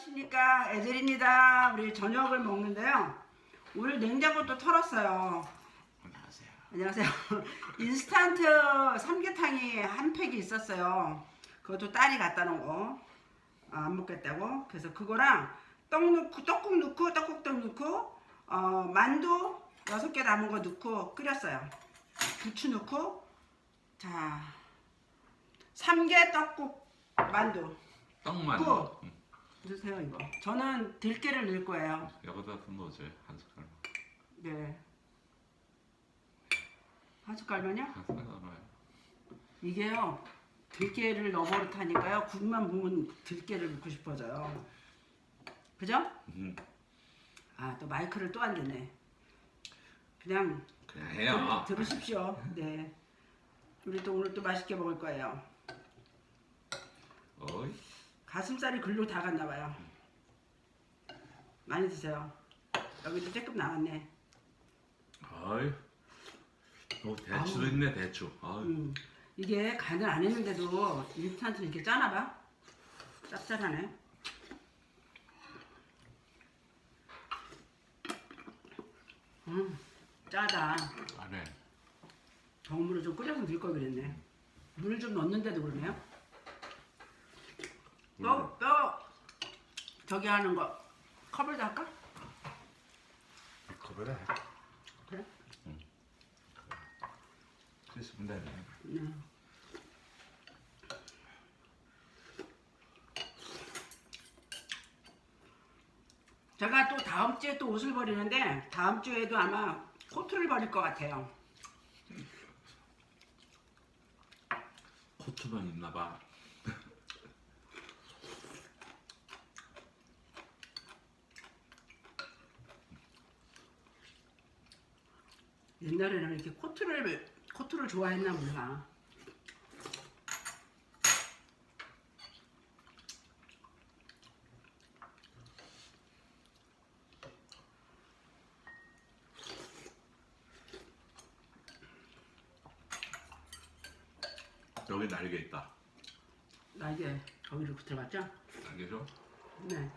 안녕하십니까 애들입니다. 우리 저녁을 먹는데요. 오늘 냉장고 또 털었어요. 안녕하세요. 안녕하세요. 인스턴트 삼계탕이 한 팩이 있었어요. 그것도 딸이 갖다 놓은 거. 아, 안 먹겠다고. 그래서 그거랑 떡 넣고 떡국 넣고 떡국떡 넣고 어, 만두 여섯 개 남은 거 넣고 끓였어요. 부추 넣고 자 삼계 떡국 만두 떡만 또. 드세요 이거. 저는 들깨를 넣을 거예요. 여기다 좀 넣어줘요. 한 숟갈. 네. 한 숟갈만요? 한 숟갈 넣어요. 이게요 들깨를 넣어버릇하니까요 국만 부으면 들깨를 넣고 싶어져요 그죠? 음, 아또 마이크를 또안 됐네 그냥 그냥 해요. 들, 으십시오 네 우리 또 오늘 또 맛있게 먹을 거예요 어이, 가슴살이 글로 다 갔나 봐요 많이 드세요 여기도 조금 나왔네 어이. 어, 대추도 아우. 있네 대추. 어이. 음, 이게 간을 안 했는데도 인스턴트는 이렇게 짜나 봐 짭짤하네 음 짜다 안에 저물을 좀 끓여서 넣을 걸 그랬네 물좀 넣는데도 그러네요 뼈, 뼈 저기 하는 거 컵에다 할까? 컵에다 해. 그래? 그랬으면 되네. 음. 제가 또 다음 주에 또 옷을 버리는데 다음 주에도 아마 코트를 버릴 것 같아요. 코트만 있나 봐. 옛날에는 이렇게 코트를 코트를 좋아했나 몰라. 여기 날개 있다. 날개 거기로 들어갔죠? 날개죠? 네.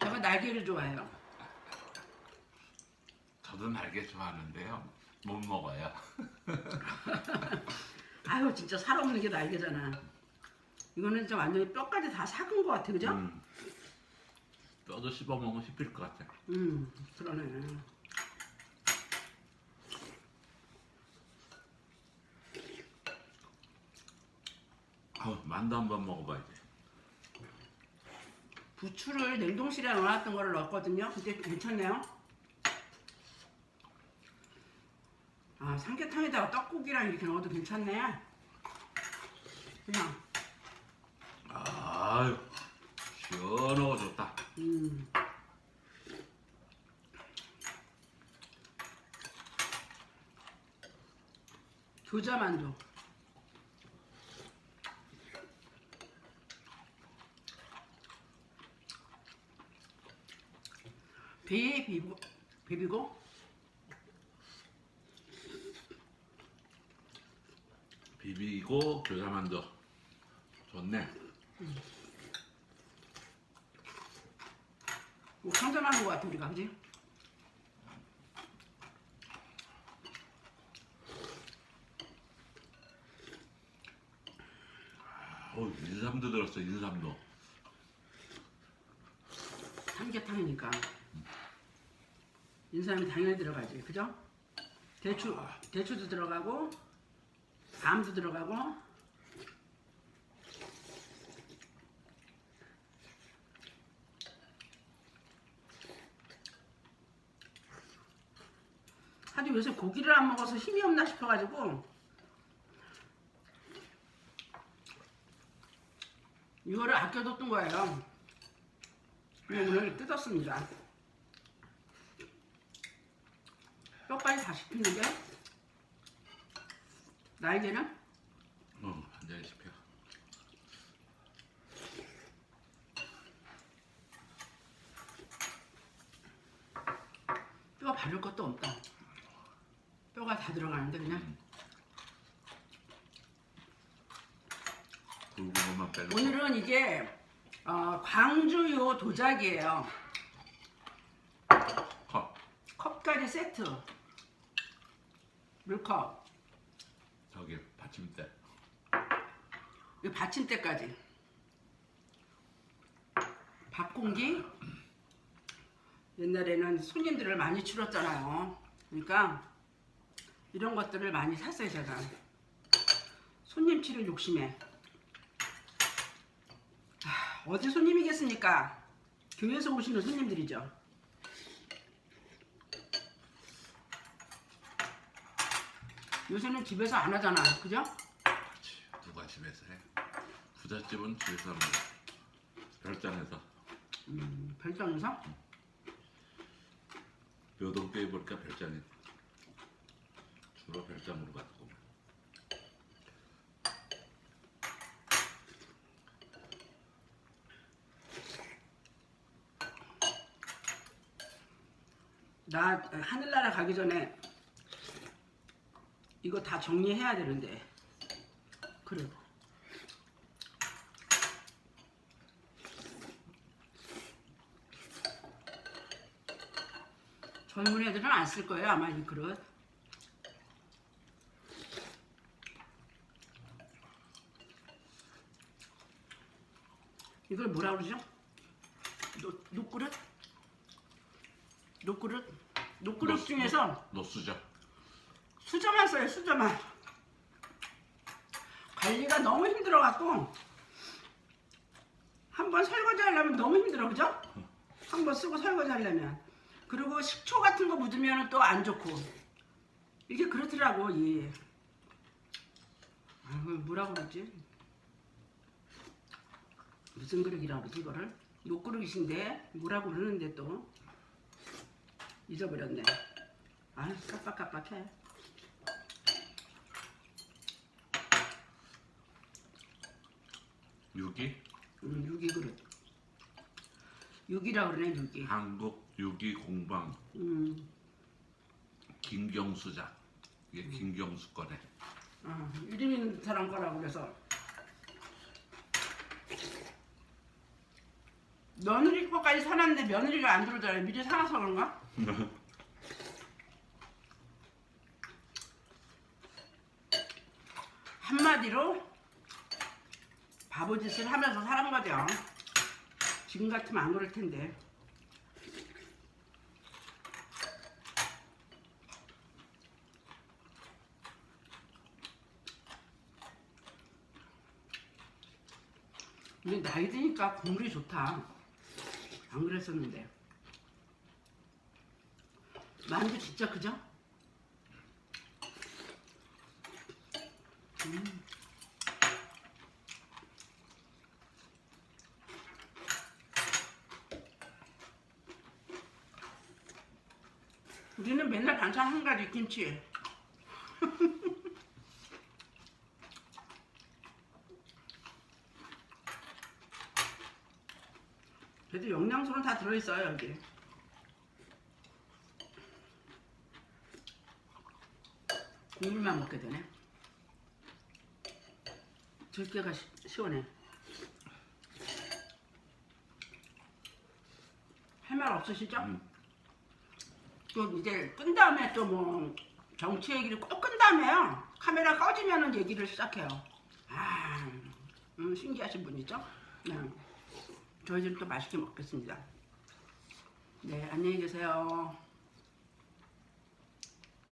제가 날개를 좋아해요. 저도 날개 좋아하는데요. 못 먹어요. 아유 진짜 살아없는 게 날개잖아. 이거는 진짜 완전히 뼈까지 다 삭은 것 같아, 그죠? 음. 뼈도 씹어 먹으면 씹힐 것 같아. 음, 그러네. 어, 만두 한번 먹어봐야지. 부추를 냉동실에 넣어놨던 거를 넣었거든요. 근데 괜찮네요. 아, 삼계탕에다가 떡국이랑 이렇게 넣어도 괜찮네. 그냥, 아유, 시원하고 좋다. 음. 교자만두. 배 비고 비비고 비비고 교자만두. 좋네. 뭐 상전하는 것 같아 우리가 그지? 어, 인삼도 들었어, 인삼도. 삼계탕이니까 인삼이 당연히 들어가지 그죠? 대추 대추도 들어가고 밤도 들어가고 하도 요새 고기를 안 먹어서 힘이 없나 싶어가지고 이거를 아껴뒀던 거예요. 오늘 뜯었습니다. 뼈까지 다 씹히는데 날개는 어, 완전히 씹혀. 뼈 바를 것도 없다. 뼈가 다 들어가는데 그냥 빼고. 오늘은 이게 어, 광주요 도자기예요. 컵. 컵까지 세트. 물컵. 저기 받침대. 이 받침대까지. 밥 공기. 옛날에는 손님들을 많이 줄었잖아요. 그러니까 이런 것들을 많이 샀어요 제가. 손님치를 욕심에. 아, 어디 손님이겠습니까? 교회에서 오시는 손님들이죠. 요새는 집에서 안 하잖아, 그죠? 그렇지. 누가 집에서 해? 부잣집은 집에서 하는 거. 별장에서 음, 별장에서 묘동교회 보니까 별장이 주로 별장으로 갔고. 나 하늘나라 가기 전에 이거 다 정리해야 되는데 그래 젊은 애들은 안 쓸 거예요 아마 이 그릇 이걸 뭐라 그러죠? 노, 녹그릇? 녹그릇? 녹그릇 노- 중에서 노수저. 수저만 써요 수저만. 관리가 너무 힘들어갖고. 한 번 설거지 하려면 너무 힘들어 그죠? 한 번 쓰고 설거지 하려면. 그리고 식초 같은 거 묻으면 또 안 좋고. 이게 그렇더라고 이. 아, 이걸 뭐라 그러지? 무슨 그릇이라 그러지 이거를? 녹그릇인데 뭐라고 그러는데 또? 잊어버렸네 아 깜빡깜빡해 유기 음, 유기 그릇. 유기라 그러네 유기. 한국 유기 공방 음, 김경수작. 이게 김경수 거네. 아, 이름 있는 사람 거라고 그래서. 며느리 거까지 사놨는데 며느리가 안 들어오잖아요. 미리 사놔서 그런가? 한마디로 바보짓을 하면서 살은 거죠. 지금 같으면 안 그럴 텐데. 근데 나이 드니까 국물이 좋다. 안 그랬었는데. 만두 진짜 크죠? 음. 우리는 맨날 반찬 한 가지 김치. 그래도 영양소는 다 들어있어요 여기. 국물만 먹게 되네. 들깨가 시, 시원해. 할 말 없으시죠? 음. 또 이제 끈 다음에 또 뭐 정치 얘기를 꼭 끈 다음에요. 카메라 꺼지면은 얘기를 시작해요. 아, 음, 신기하신 분이죠? 네. 저희들은 또 맛있게 먹겠습니다. 네, 안녕히 계세요.